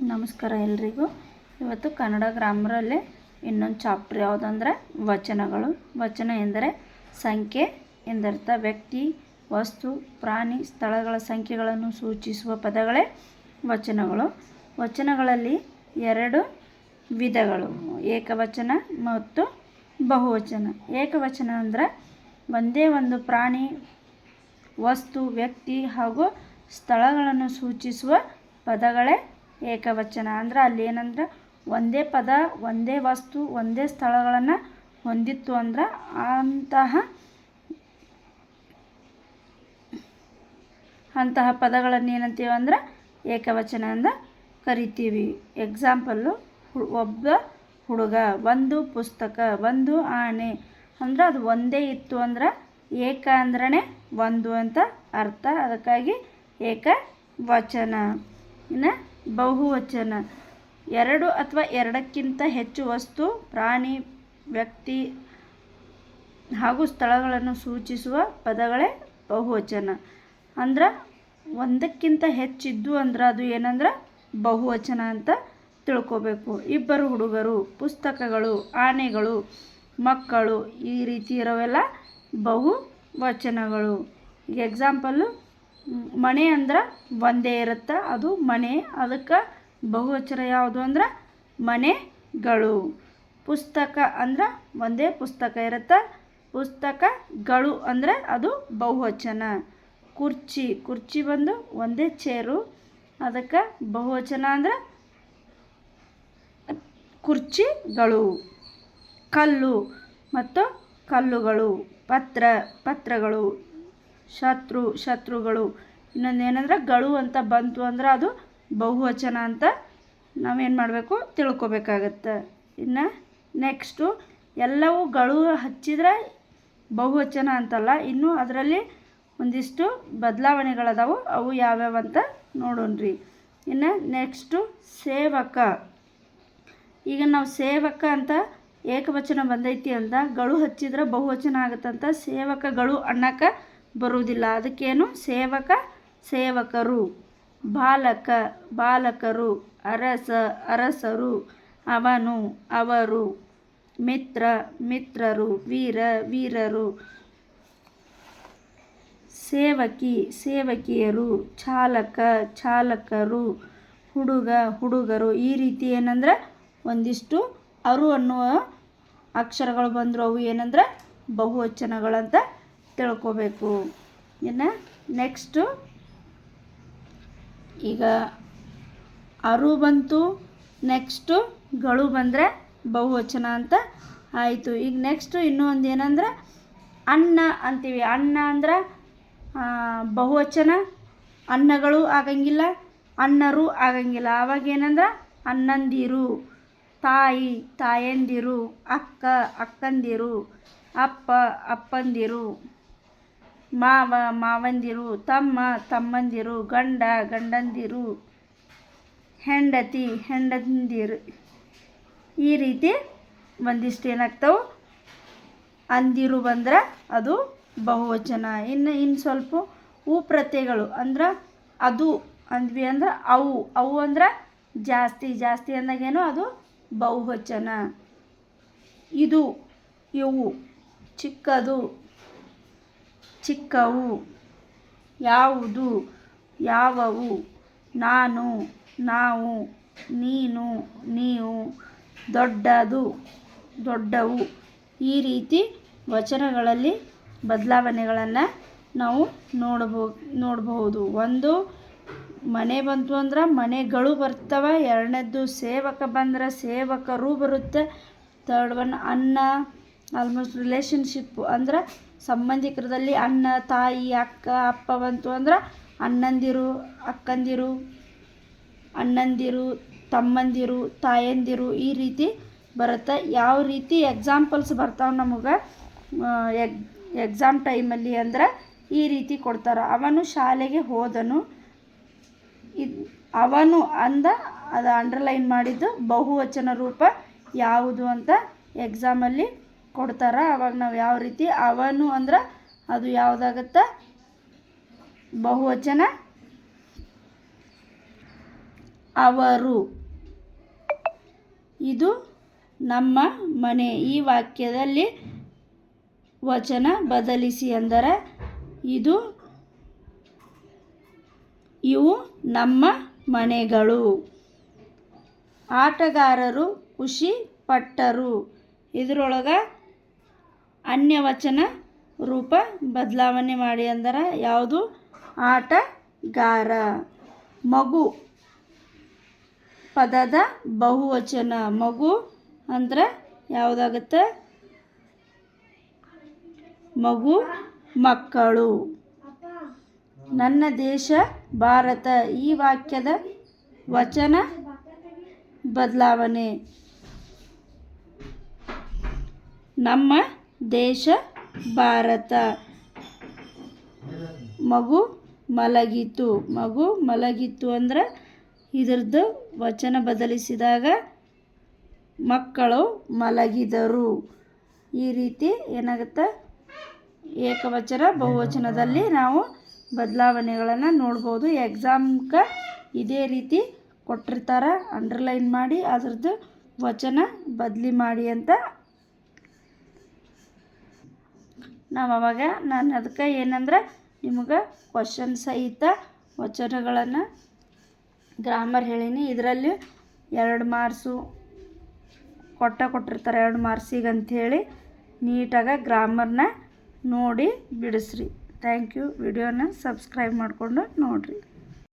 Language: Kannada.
ನಮಸ್ಕಾರ ಎಲ್ರಿಗೂ. ಇವತ್ತು ಕನ್ನಡ ಗ್ರಾಮರಲ್ಲಿ ಇನ್ನೊಂದು ಚಾಪ್ಟರ್ ಯಾವುದಂದ್ರೆ ವಚನಗಳು. ವಚನ ಎಂದರೆ ಸಂಖ್ಯೆ ಎಂದರ್ಥ. ವ್ಯಕ್ತಿ, ವಸ್ತು, ಪ್ರಾಣಿ, ಸ್ಥಳಗಳ ಸಂಖ್ಯೆಗಳನ್ನು ಸೂಚಿಸುವ ಪದಗಳೇ ವಚನಗಳು. ವಚನಗಳಲ್ಲಿ ಎರಡು ವಿಧಗಳು. ಏಕವಚನ ಮತ್ತು ಬಹುವಚನ. ಏಕವಚನ ಅಂದ್ರೆ ಒಂದೇ ಒಂದು ಪ್ರಾಣಿ, ವಸ್ತು, ವ್ಯಕ್ತಿ ಹಾಗೂ ಸ್ಥಳಗಳನ್ನು ಸೂಚಿಸುವ ಪದಗಳೇ ಏಕವಚನ. ಅಂದ್ರೆ ಅಲ್ಲಿ ಏನಂದ್ರೆ ಒಂದೇ ಪದ, ಒಂದೇ ವಸ್ತು, ಒಂದೇ ಸ್ಥಳಗಳನ್ನು ಹೊಂದಿತ್ತು ಅಂದ್ರೆ ಅಂತಹ ಅಂತಹ ಪದಗಳನ್ನು ಏನಂತೀವಿ ಅಂದ್ರೆ ಏಕವಚನ ಅಂತ ಕರಿತೀವಿ. ಎಕ್ಸಾಂಪಲ್ಲು ಒಬ್ಬ ಹುಡುಗ ಒಂದು ಪುಸ್ತಕ ಒಂದು ಆನೆ ಅಂದ್ರೆ ಅದು ಒಂದೇ ಇತ್ತು ಅಂದ್ರೆ ಏಕ ಅಂದ್ರೇ ಒಂದು ಅಂತ ಅರ್ಥ. ಅದಕ್ಕಾಗಿ ಏಕವಚನ. ಇನ್ನು ಬಹುವಚನ. ಎರಡು ಅಥವಾ ಎರಡಕ್ಕಿಂತ ಹೆಚ್ಚು ವಸ್ತು ಪ್ರಾಣಿ, ವ್ಯಕ್ತಿ ಹಾಗೂ ಸ್ಥಳಗಳನ್ನು ಸೂಚಿಸುವ ಪದಗಳೇ ಬಹುವಚನ. ಅಂದ್ರೆ ಒಂದಕ್ಕಿಂತ ಹೆಚ್ಚಿದ್ದು ಅಂದ್ರೆ ಅದು ಏನಂದ್ರೆ ಬಹುವಚನ ಅಂತ ತಿಳ್ಕೋಬೇಕು. ಇಬ್ಬರು ಹುಡುಗರು, ಪುಸ್ತಕಗಳು, ಆನೆಗಳು, ಮಕ್ಕಳು ಈ ರೀತಿ ಇರೋವೆಲ್ಲ ಬಹುವಚನಗಳು. ಈಗ ಎಕ್ಸಾಂಪಲ್ಲು ಮನೆ ಅಂದ್ರೆ ಒಂದೇ ಇರುತ್ತೆ, ಅದು ಮನೆ ಅದಕ್ಕೆ ಬಹುವಚನ ಯಾವುದು ಅಂದ್ರೆ ಮನೆಗಳು ಪುಸ್ತಕ ಅಂದ್ರೆ ಒಂದೇ ಪುಸ್ತಕ ಇರುತ್ತೆ, ಪುಸ್ತಕಗಳು ಅಂದರೆ ಅದು ಬಹುವಚನ. ಕುರ್ಚಿ ಕುರ್ಚಿ ಬಂದು ಒಂದೇ ಚೇರು, ಅದಕ್ಕೆ ಬಹುವಚನ ಅಂದ್ರೆ ಕುರ್ಚಿಗಳು. ಕಲ್ಲು ಮತ್ತು ಕಲ್ಲುಗಳು, ಪತ್ರ, ಪತ್ರಗಳು. ಶತ್ರು, ಶತ್ರುಗಳು. ಇನ್ನೊಂದು ಏನಂದ್ರೆ ಗಳು ಅಂತ ಬಂತು ಅಂದ್ರೆ ಅದು ಬಹುವಚನ ಅಂತ ನಾವೇನು ಮಾಡಬೇಕು? ತಿಳ್ಕೊಬೇಕಾಗತ್ತೆ. ಇನ್ನು ನೆಕ್ಸ್ಟು ಎಲ್ಲವೂ ಗಳು ಹಚ್ಚಿದ್ರೆ ಬಹುವಚನ ಅಂತಲ್ಲ, ಇನ್ನು ಅದರಲ್ಲಿ ಒಂದಿಷ್ಟು ಬದಲಾವಣೆಗಳದಾವು, ಅವು ಯಾವ್ಯಾವ ಅಂತ ನೋಡೋಣ್ರಿ. ಇನ್ನು ನೆಕ್ಸ್ಟು ಸೇವಕ. ಈಗ ನಾವು ಸೇವಕ ಅಂತ ಏಕವಚನ ಬಂದೈತಿ ಅಂತ ಗಳು ಹಚ್ಚಿದ್ರೆ ಬಹುವಚನ ಆಗುತ್ತಂತ ಸೇವಕಗಳು ಅನ್ನಕ್ಕೆ ಬರುವುದಿಲ್ಲ. ಅದಕ್ಕೇನು? ಸೇವಕ, ಸೇವಕರು. ಬಾಲಕ, ಬಾಲಕರು. ಅರಸ, ಅರಸರು. ಅವನು, ಅವರು. ಮಿತ್ರ, ಮಿತ್ರರು. ವೀರ, ವೀರರು. ಸೇವಕಿ, ಸೇವಕಿಯರು. ಚಾಲಕ, ಚಾಲಕರು. ಹುಡುಗ, ಹುಡುಗರು. ಈ ರೀತಿ ಏನಂದ್ರೆ ಒಂದಿಷ್ಟು ಅರು ಅನ್ನುವ ಅಕ್ಷರಗಳು ಬಂದರು. ಅವು ಏನಂದ್ರೆ ಬಹುವಚನಗಳಂತ ತಿಳ್ಕೊಬೇಕು. ಇನ್ನು ನೆಕ್ಸ್ಟು ಈಗ ಅರು ಬಂತು ನೆಕ್ಸ್ಟು ಗಳು ಬಂದರೆ ಬಹುವಚನ ಅಂತ ಆಯಿತು. ಈಗ ನೆಕ್ಸ್ಟು ಇನ್ನೂ ಒಂದು ಏನಂದ್ರೆ ಅನ್ನ ಅಂತೀವಿ. ಅನ್ನ ಅಂದ್ರೆ ಬಹುವಚನ. ಅನ್ನಗಳು ಆಗಂಗಿಲ್ಲ, ಅನ್ನರು ಆಗಂಗಿಲ್ಲ. ಆವಾಗ ಏನಂದ್ರೆ? ಅನ್ನಂದಿರು. ತಾಯಿ, ತಾಯಂದಿರು. ಅಕ್ಕ, ಅಕ್ಕಂದಿರು. ಅಪ್ಪ, ಅಪ್ಪಂದಿರು. ಮಾವ ಮಾವಂದಿರು, ತಮ್ಮ ತಮ್ಮಂದಿರು, ಗಂಡ ಗಂಡಂದಿರು, ಹೆಂಡತಿ ಹೆಂಡಂದಿರು ಈ ರೀತಿ ಒಂದಿಷ್ಟು ಏನಾಗ್ತಾವೆ? ಅಂದಿರು ಬಂದ್ರೆ ಅದು ಬಹುವಚನ. ಇನ್ನು ಇನ್ನು ಸ್ವಲ್ಪ ಹೂ ಪ್ರತ್ಯಯಗಳು ಅಂದ್ರೆ ಅದು ಅಂದ್ವಿ ಅಂದ್ರೆ ಅವು. ಅವು ಅಂದ್ರೆ ಜಾಸ್ತಿ. ಜಾಸ್ತಿ ಅಂದಾಗೇನು? ಅದು ಬಹುವಚನ. ಇದು, ಇವು, ಚಿಕ್ಕದು. ಚಿಕ್ಕವು. ಯಾವುದು? ಯಾವವು? ನಾನು, ನಾವು, ನೀನು, ನೀವು, ದೊಡ್ಡದು, ದೊಡ್ಡವು. ಈ ರೀತಿ ವಚನಗಳಲ್ಲಿ ಬದಲಾವಣೆಗಳನ್ನು ನಾವು ನೋಡ್ಬೋ, ನೋಡಬಹುದು. ಒಂದು ಮನೆ ಬಂತು ಅಂದ್ರೆ ಮನೆಗಳು ಬರ್ತವೆ, ಎರಡನೇದ್ದು ಸೇವಕ ಬಂದ್ರೆ ಸೇವಕರು ಬರುತ್ತೆ. ತರ್ಡ್ ಒನ್ ಅನ್ನ ಆಲ್ಮೋಸ್ಟ್ ರಿಲೇಷನ್ಶಿಪ್ಪು ಅಂದ್ರೆ ಸಂಬಂಧಿಕರದಲ್ಲಿ ಅಣ್ಣ, ತಾಯಿ, ಅಕ್ಕ ಅಪ್ಪ ಬಂತು ಅಂದ್ರೆ ಅಣ್ಣಂದಿರು, ಅಕ್ಕಂದಿರು, ಅಣ್ಣಂದಿರು, ತಮ್ಮಂದಿರು, ತಾಯಂದಿರು ಈ ರೀತಿ ಬರುತ್ತೆ. ಯಾವ ರೀತಿ ಎಕ್ಸಾಂಪಲ್ಸ್ ಬರ್ತಾವೆ ನಮಗೆ? ಎಗ್ ಎಕ್ಸಾಮ್ ಟೈಮಲ್ಲಿ ಅಂದ್ರೆ ಈ ರೀತಿ ಕೊಡ್ತಾರೆ. ಅವನು ಶಾಲೆಗೆ ಹೋದನು. ಇದು, ಅವನು ಅಂದ, ಅದು ಅಂಡರ್ಲೈನ್ ಮಾಡಿದ್ದು ಬಹುವಚನ ರೂಪ ಯಾವುದು ಅಂತ ಎಕ್ಸಾಮಲ್ಲಿ ಕೊಡ್ತಾರೆ. ಅವಾಗ ನಾವು ಯಾವ ರೀತಿ ಅವನು ಅಂದ್ರೆ ಅದು ಯಾವುದಾಗತ್ತೆ? ಬಹುವಚನ. ಅವರು. ಇದು ನಮ್ಮ ಮನೆ. ಈ ವಾಕ್ಯದಲ್ಲಿ ವಚನ ಬದಲಿಸಿ ಅಂದರೆ, ಇದು ಇವು ನಮ್ಮ ಮನೆಗಳು. ಆಟಗಾರರು ಖುಷಿ ಪಟ್ಟರು. ಇದರೊಳಗೆ ಅನ್ಯವಚನ ರೂಪ ಬದಲಾವಣೆ ಮಾಡಿ ಅಂದರೆ ಯಾವುದು? ಆಟಗಾರ. ಮಗು ಪದದ ಬಹುವಚನ. ಮಗು ಅಂದ್ರೆ ಯಾವುದಾಗುತ್ತೆ? ಮಗು ಮಕ್ಕಳು. ನನ್ನ ದೇಶ ಭಾರತ. ಈ ವಾಕ್ಯದ ವಚನ ಬದಲಾವಣೆ. ನಮ್ಮ ದೇಶ, ಭಾರತ. ಮಗು ಮಲಗಿತು. ಮಗು ಮಲಗಿತು ಅಂದ್ರೆ ಇದ್ರದ್ದು ವಚನ ಬದಲಿಸಿದಾಗ ಮಕ್ಕಳು ಮಲಗಿದರು. ಈ ರೀತಿ ಏನಾಗುತ್ತೆ? ಏಕವಚನ, ಬಹುವಚನದಲ್ಲಿ ನಾವು ಬದಲಾವಣೆಗಳನ್ನು ನೋಡ್ಬೋದು. ಎಕ್ಸಾಮ್ಗೆ ಇದೇ ರೀತಿ ಕೊಟ್ಟಿರ್ತಾರೆ. ಅಂಡರ್ಲೈನ್ ಮಾಡಿ ಅದ್ರದ್ದು ವಚನ ಬದಲಿ ಮಾಡಿ ಅಂತ ನಾವು ಅವಾಗ ನಾನು ಅದಕ್ಕೆ ಏನಂದ್ರೆ ನಿಮ್ಗೆ ಕ್ವಶನ್ ಸಹಿತ ವಚನಗಳನ್ನು ಗ್ರಾಮರ್ ಹೇಳೀನಿ. ಇದರಲ್ಲಿ ಎರಡು ಮಾರ್ಸು ಕೊಟ್ಟ ಕೊಟ್ಟಿರ್ತಾರೆ ಎರಡು ಮಾರ್ಕ್ಸಿಗೆ ಅಂಥೇಳಿ ನೀಟಾಗಿ ಗ್ರಾಮರ್ನ ನೋಡಿ ಬಿಡಿಸ್ರಿ. ಥ್ಯಾಂಕ್ ಯು ವಿಡಿಯೋನ ಸಬ್ಸ್ಕ್ರೈಬ್ ಮಾಡಿಕೊಂಡು ನೋಡಿರಿ.